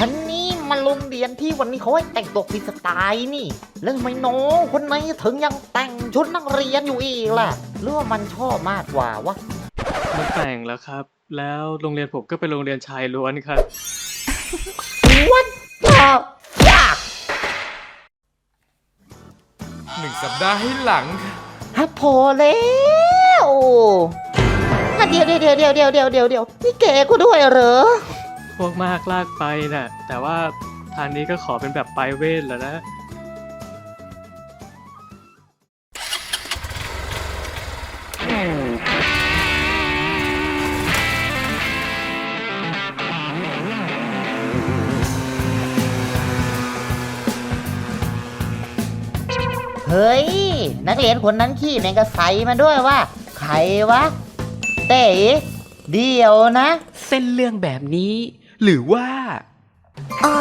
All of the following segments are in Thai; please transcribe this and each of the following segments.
ฉันนี่มาโรงเรียนที่วันนี้เขาให้แต่งตัวฟรีสไตล์นี่ แล้วทำไมน้องคนไหนถึงยังแต่งชุดนักเรียนอยู่อีกล่ะหรือว่ามันชอบมากกว่าวะมันแต่งแล้วครับ แล้วโรงเรียนผมก็เป็นโรงเรียนชายล้วนครับ What the fuck หนึ่งสัปดาห์ให้หลังฮะพอแล้วอะเดี๋ยวเดี๋ยวเดี๋ยวเดี๋ยวเดี๋ยวเดี๋ยวเดี๋ยวนี่เกก็ด้วยเหรอ พวกมากลากไปน่ะ แต่ว่าทางนี้ก็ขอเป็นแบบปลายเวทแล้วนะ เฮ้ย นักเรียนคนนั้นขี้แมงกะไซมาด้วยว่าใครวะ เต๋เดี๋ยวนะ เส้นเรื่องแบบนี้ หรือว่า อ๋อ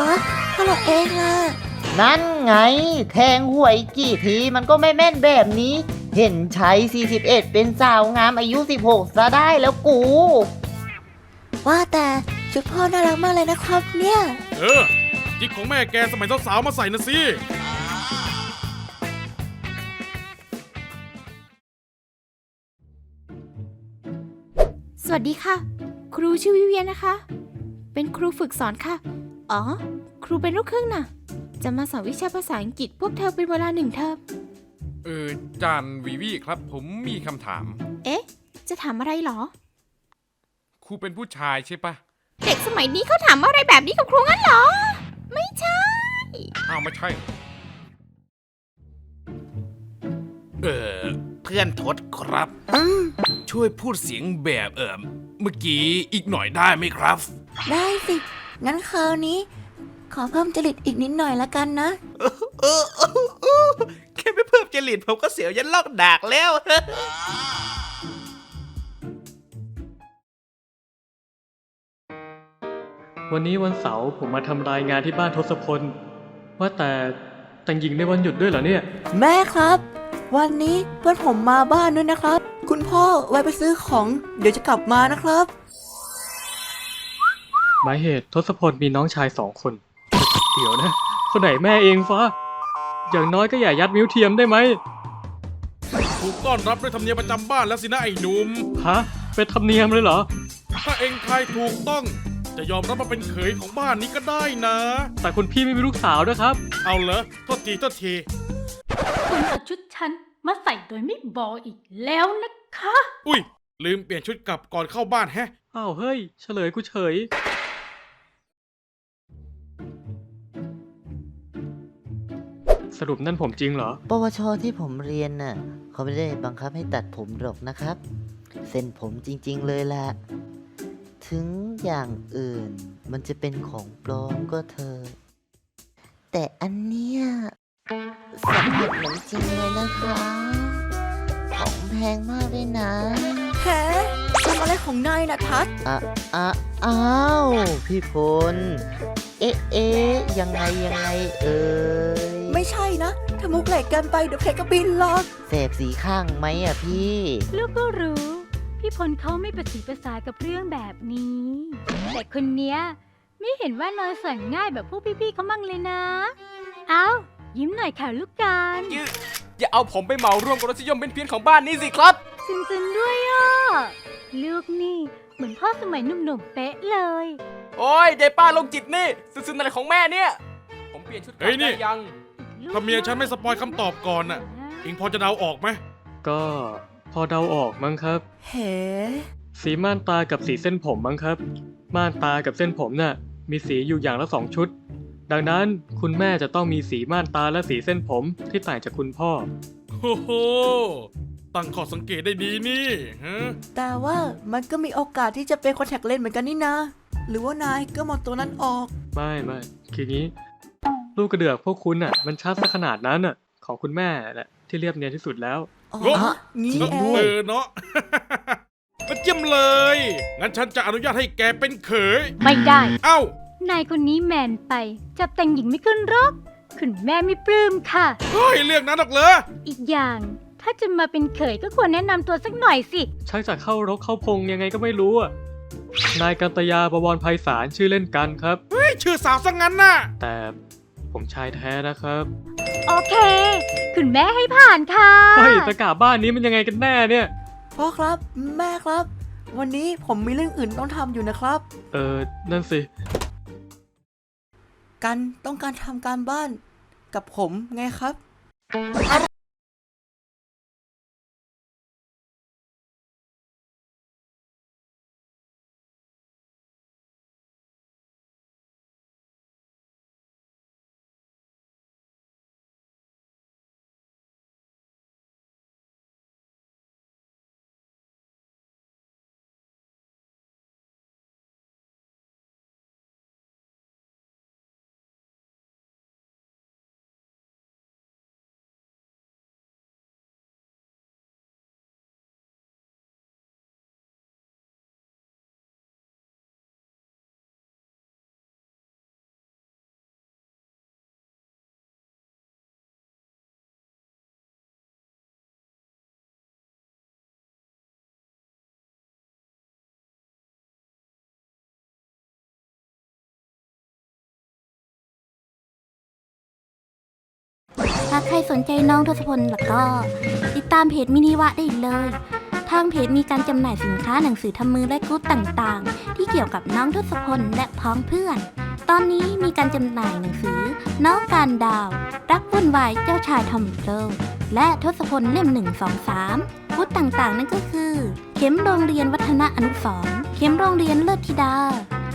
พวกเราเองอะนั่นไง แทงหวยกี่ทีมันก็ไม่แม่นแบบนี้ เห็นใช้ 41 เป็นสาวงามอายุ 16 ซะได้แล้วกู ว่าแต่ชุดพ่อน่ารักมากเลยนะครับเนี่ย เออจิกของแม่แกสมัยสาวๆมาใส่นะสิ สวัสดีค่ะ ครูชื่อวิเวียนนะคะ เป็นครูฝึกสอนค่ะ อ๋อ ครูเป็นลูกครึ่งน่ะ จะมาสอนวิชาภาษาอังกฤษพวกเธอเป็นเวลาหนึ่งเทอม เออจานวีวีครับผมมีคำถาม เอ๊ะ จะถามอะไรเหรอ ครูเป็นผู้ชายใช่ปะเด็กสมัยนี้เขาถามอะไรแบบนี้กับครูงั้นเหรอ ไม่ใช่ อ้าวไม่ใช่ เออ เพื่อนทศครับอืมช่วยพูดเสียงแบบเออเมื่อกี้อีกหน่อยได้ไหมครับ ได้สิ งั้นคราวนี้ ขอเพิ่มจริตอีกนิดหน่อยละกันนะ เออเออเออแค่ไม่เพิ่มจริตผมก็เสียวยันลอกดากแล้ว วันนี้วันเสาร์ผมมาทำรายงานที่บ้านทศพล ว่าแต่แต่งหญิงในวันหยุดด้วยเหรอเนี่ย แม่ครับ วันนี้เพื่อนผมมาบ้านด้วยนะครับ คุณพ่อไว้ไปซื้อของ เดี๋ยวจะกลับมานะครับ หมายเหตุทศพลมีน้องชายสองคน เดี๋ยวนะ คนไหนแม่เองฟ้า อย่างน้อยก็อย่ายัดมิ้วเทียมได้ไหมถูกต้อนรับด้วยธรรมเนียมประจำบ้านแล้วสินะไอ้หนุ่ม ฮะเป็นธรรมเนียมเลยเหรอ ถ้าเองทายถูกต้อง จะยอมรับมาเป็นเขยของบ้านนี้ก็ได้นะ แต่คุณพี่ไม่มีลูกสาวนะครับ เอาเหรอโทษทีโทษที คุณเอาชุด ฉันมาใส่โดยไม่บอกอีกแล้วนะคะ อุ้ย ลืมเปลี่ยนชุดกลับก่อนเข้าบ้านแฮะ อ้าวเฮ้ย เฉลยกูเฉย สรุปนั่นผมจริงเหรอ ปวชที่ผมเรียนน่ะเขาไม่ได้บังคับให้ตัดผมหรอกนะครับ เส้นผมจริง ๆ เลยล่ะถึงอย่างอื่นมันจะเป็นของปลอมก็เถอะแต่อันเนี้ย สัมผัสเหมือนจริงเลยนะคะ ของแพงมากเลยนะ แฮทำอะไรของนายนะทัศน์อะอะอ้าว พี่พล เอ๊ะเอ๊ะยังไงยังไงเอ่ยไม่ใช่นะถ้ามุกเหล็กเกินไปเดี๋ยวเพลงก็บินหรอก เสพสีข้างไหมอะพี่ ลูกก็รู้ พี่พลเขาไม่ประสีประสากับเรื่องแบบนี้ แต่คนเนี้ย ไม่เห็นว่านอนสอนง่ายแบบพวกพี่ๆเขามั่งเลยนะ เอา ยิ้มหน่อยค่ะลูกการอย่าเอาผมไปเหมาร่วมกับรสนิยมเป็นเพี้ยนของบ้านนี้สิครับ ซึ้งๆด้วยอะลูกนี่เหมือนพ่อสมัยหนุ่มๆเป๊ะเลย โอ้ยเดป้าลงจิตนี่ซึนๆอะไรของแม่เนี่ย ผมเปลี่ยนชุดกลับเฮ้ยนี่ ได้ยัง ถ้าเมียฉันไม่สปอยคำตอบก่อนน่ะ เองพอจะเดาออกไหมก็พอเดาออกมั้งครับ เฮ้สีม่านตากับสีเส้นผมมั้งครับ ม่านตากับเส้นผมน่ะมีสีอยู่อย่างละสองชุด ดังนั้นคุณแม่จะต้องมีสีม่านตาและสีเส้นผมที่ต่างจากคุณพ่อ โอ้โห ตั้งข้อสังเกตได้ดีนี่ฮะแต่ว่ามันก็มีโอกาสที่จะเป็นคอนแทคเลนส์เหมือนกันนี่นะ หรือว่านายก็มองตัวนั้นออก ไม่ไม่คืองี้ ลูกกระเดือกพวกคุณน่ะ มันชัดซะขนาดนั้นน่ะ ของคุณแม่แหละที่เรียบเนียนที่สุดแล้ว อ๋อโอ้งี้ก็เอเองอเนาะก็เจียมเลย งั้นฉันจะอนุญาตให้แกเป็นเขย ไม่ได้ เอ้า นายคนนี้แมนไป จับแต่งหญิงไม่ขึ้นหรอกคุณแม่ไม่ปลื้มค่ะ เฮ้ยเรื่องนั้นหรอกเหรออีกอย่าง ถ้าจะมาเป็นเขยก็ควรแนะนำตัวสักหน่อยสิ ชักจะเข้ารกเข้าพงยังไงก็ไม่รู้อะนายกันตยาบวรไพศาลชื่อเล่นกันครับ เฮ้ยชื่อสาวซะงั้นน่ะ แต่ผมชายแท้นะครับ โอเค คุณแม่ให้ผ่านค่ะ เฮ้ยตะกาบ้านนี้มันยังไงกันแน่เนี่ย พ่อครับ แม่ครับ วันนี้ผมมีเรื่องอื่นต้องทำอยู่นะครับ เออนั่นสิ กันต้องการทำการบ้านกับผมไงครับ ถ้าใครสนใจน้องทศพลแล้วก็ ติดตามเพจมินิวะได้เลย ทางเพจมีการจำหน่ายสินค้าหนังสือทำมือและกรุ๊ปต่างๆ ที่เกี่ยวกับน้องทศพลและพ้องเพื่อน ตอนนี้มีการจำหน่ายหนังสือ น้องการดาว รักวุ่นวายเจ้าชายทอมเพิลและทศพลเล่ม1 2 3กรุ๊ปต่างๆ นั่นก็คือ เข็มโรงเรียนวัฒนอนุสรเข็มโรงเรียนเลิศธิดา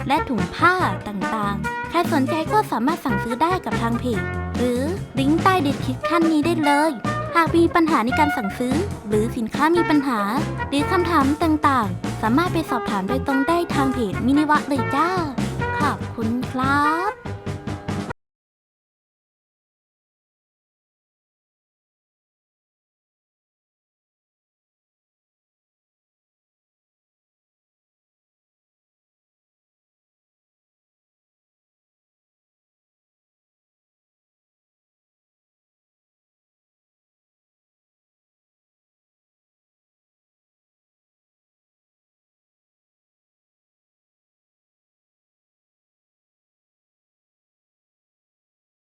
และถุงผ้าต่างๆ ใครสนใจก็สามารถสั่งซื้อได้กับทางเพจ หรือลิงก์ใต้ดีสคริปชั่นนี้ได้เลย หากมีปัญหาในการสั่งซื้อ หรือสินค้ามีปัญหา หรือคำถามต่างๆ สามารถไปสอบถามโดยตรงได้ทางเพจมินิวะเลยจ้า ขอบคุณครับ